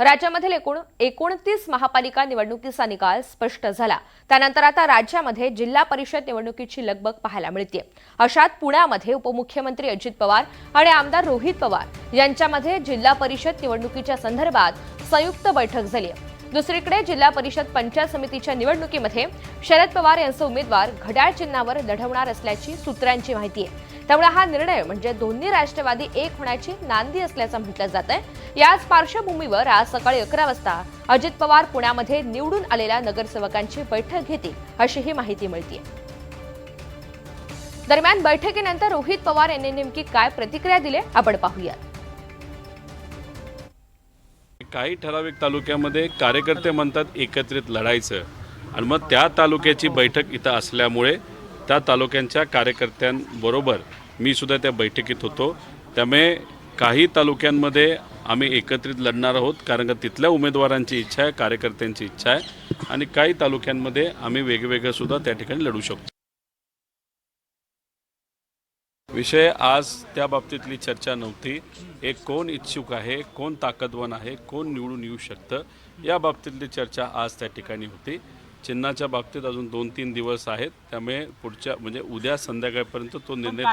राज्यामधील एकूण एकोणतीस महापालिका निवडणुकीचा निकाल स्पष्ट झाला. त्यानंतर आता राज्यामध्ये जिल्हा परिषद निवडणुकीची लगबग पाहायला मिळते अशात पुण्यामध्ये उपमुख्यमंत्री अजित पवार आणि आमदार रोहित पवार यांच्यामध्ये जिल्हा परिषद निवडणुकीच्या संदर्भात संयुक्त बैठक झाली दुसरीकडे जिल्हा परिषद पंचायत समितीच्या निवडणुकीमध्ये शरद पवार यांचे उमेदवार घड्याळ चिन्हावर लढवणार असल्याची सूत्रांची माहिती आहे. त्यामुळे हा निर्णय म्हणजे दोन्ही राष्ट्रवादी एक होण्याची नांदी असल्याचं म्हटलं जात आहे याच पार्श्वभूमीवर आज सकाळी अकरा वाजता अजित पवार पुण्यामध्ये निवडून आलेल्या नगरसेवकांची बैठक घेतील अशी ही माहिती मिळते दरम्यान बैठकीनंतर रोहित पवार यांनी नेमकी काय प्रतिक्रिया दिली आपण पाहूयात. काही ठराविक तालुक्यामध्ये कार्यकर्ते म्हणतात एकत्रित लढायचं आणि मग त्या तालुक्याची बैठक इथं असल्यामुळे त्या तालुक्यांच्या कार्यकर्त्यांबरोबर मी सुद्धा त्या बैठकीत होतो. त्यामुळे काही तालुक्यांमध्ये आम्ही एकत्रित लढणार आहोत कारण का तिथल्या उमेदवारांची इच्छा आहे कार्यकर्त्यांची इच्छा आहे आणि काही तालुक्यांमध्ये आम्ही वेगवेगळं सुद्धा त्या ठिकाणी लढू शकतो. विषय आज त्या बाबतीतली चर्चा नव्हती. एक कोण इच्छुक आहे कोण ताकदवान आहे कोण निवडून येऊ शकतं या बाबतीतली चर्चा आज त्या ठिकाणी होती. चिन्हाच्या बाबतीत अजून दोन तीन दिवस आहेत त्यामुळे पुढच्या म्हणजे उद्या संध्याकाळपर्यंत तो निर्णय